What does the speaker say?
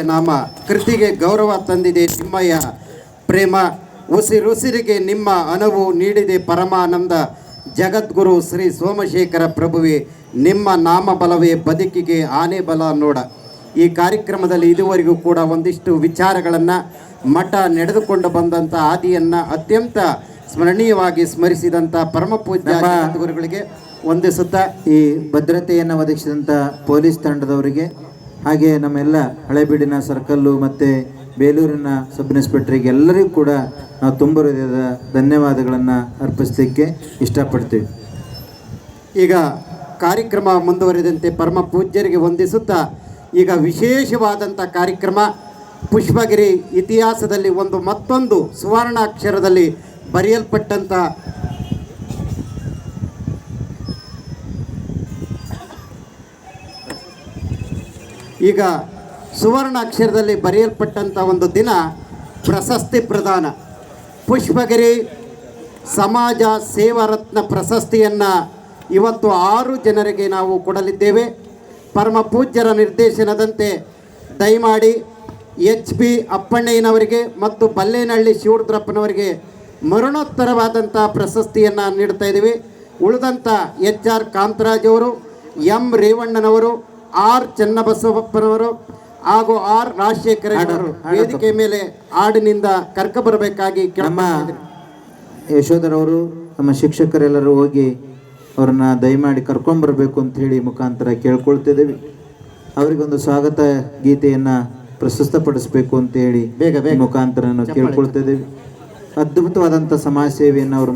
ಒಡೆಯ ನಾಮ ಕೃತಿಗೆ ಗೌರವ ತಂದಿದೆ ತಿಮ್ಮಯ್ಯ. ಪ್ರೇಮ ಉಸಿರುಸಿರಿಗೆ ನಿಮ್ಮ ಅನುವು ನೀಡಿದೆ ಪರಮಾನಂದ. ಜಗದ್ಗುರು ಶ್ರೀ ಸೋಮಶೇಖರ ಪ್ರಭುವೆ ನಿಮ್ಮ ನಾಮ ಬಲವೇ ಬದುಕಿಗೆ ಆನೆ ಬಲ ನೋಡ. ಈ ಕಾರ್ಯಕ್ರಮದಲ್ಲಿ ಇದುವರೆಗೂ ಕೂಡ ಒಂದಿಷ್ಟು ವಿಚಾರಗಳನ್ನು ಮಠ ನಡೆದುಕೊಂಡು ಬಂದಂಥ ಆದಿಯನ್ನು ಅತ್ಯಂತ ಸ್ಮರಣೀಯವಾಗಿ ಸ್ಮರಿಸಿದಂಥ ಪರಮ ಪೂಜ್ಯ ಗುರುಗಳಿಗೆ ಒಂದು ಸುತ್ತ ಈ ಭದ್ರತೆಯನ್ನು ಒದಗಿಸಿದಂಥ ಪೊಲೀಸ್ ತಂಡದವರಿಗೆ ಹಾಗೆ ನಮ್ಮೆಲ್ಲ ಹಳೆಬೀಡಿನ ಸರ್ಕಲ್ಲು ಮತ್ತು ಬೇಲೂರಿನ ಸಬ್ ಇನ್ಸ್ಪೆಕ್ಟ್ರಿಗೆ ಎಲ್ಲರಿಗೂ ಕೂಡ ನಾವು ತುಂಬ ಹೃದಯದ ಧನ್ಯವಾದಗಳನ್ನು ಅರ್ಪಿಸಲಿಕ್ಕೆ ಇಷ್ಟಪಡ್ತೀವಿ. ಈಗ ಕಾರ್ಯಕ್ರಮ ಮುಂದುವರಿದಂತೆ ಪರಮ ಪೂಜ್ಯರಿಗೆ ವಂದಿಸುತ್ತಾ ಈಗ ವಿಶೇಷವಾದಂಥ ಕಾರ್ಯಕ್ರಮ ಪುಷ್ಪಗಿರಿ ಇತಿಹಾಸದಲ್ಲಿ ಒಂದು ಮತ್ತೊಂದು ಸುವರ್ಣಾಕ್ಷರದಲ್ಲಿ ಬರೆಯಲ್ಪಟ್ಟಂಥ ಈಗ ಸುವರ್ಣ ಅಕ್ಷರದಲ್ಲಿ ಬರೆಯಲ್ಪಟ್ಟಂಥ ಒಂದು ದಿನ ಪ್ರಶಸ್ತಿ ಪ್ರದಾನ. ಪುಷ್ಪಗಿರಿ ಸಮಾಜ ಸೇವಾ ರತ್ನ ಪ್ರಶಸ್ತಿಯನ್ನು ಇವತ್ತು ಆರು ಜನರಿಗೆ ನಾವು ಕೊಡಲಿದ್ದೇವೆ. ಪರಮ ಪೂಜ್ಯರ ನಿರ್ದೇಶನದಂತೆ ದಯಮಾಡಿ ಎಚ್ ಪಿ ಅಪ್ಪಣ್ಣಯ್ಯನವರಿಗೆ ಮತ್ತು ಬಲ್ಲೇನಹಳ್ಳಿ ಶಿವರುದ್ರಪ್ಪನವರಿಗೆ ಮರಣೋತ್ತರವಾದಂಥ ಪ್ರಶಸ್ತಿಯನ್ನು ನೀಡ್ತಾ ಇದ್ದೀವಿ. ಉಳಿದಂಥ ಎಚ್ ಆರ್ ಕಾಂತರಾಜ್ ಅವರು, ಎಂ ರೇವಣ್ಣನವರು ಆರ್ ಚನ್ನಬಸವಪ್ಪನವರು ಹಾಗೂ ಆರ್ ರಾಜಶೇಖರ ವೇದಿಕೆ ಮೇಲೆ ಹಾಡಿನಿಂದ ಕರ್ಕ ಬರಬೇಕಾಗಿ ನಮ್ಮ. ಯಶೋಧರವರು ನಮ್ಮ ಶಿಕ್ಷಕರೆಲ್ಲರೂ ಹೋಗಿ ಅವ್ರನ್ನ ದಯಮಾಡಿ ಕರ್ಕೊಂಬರ್ಬೇಕು ಅಂತ ಹೇಳಿ ಮುಖಾಂತರ ಕೇಳ್ಕೊಳ್ತಿದ್ದೀವಿ. ಅವರಿಗೊಂದು ಸ್ವಾಗತ ಗೀತೆಯನ್ನು ಪ್ರಸ್ತುತಪಡಿಸಬೇಕು ಅಂತ ಹೇಳಿ ಬೇಗ ಬೇಗ. ಮುಖಾಂತರ ನಾವು ಕೇಳ್ಕೊಳ್ತಿದ್ದೀವಿ. ಅದ್ಭುತವಾದಂಥ ಸಮಾಜ ಸೇವೆಯನ್ನು ಅವರು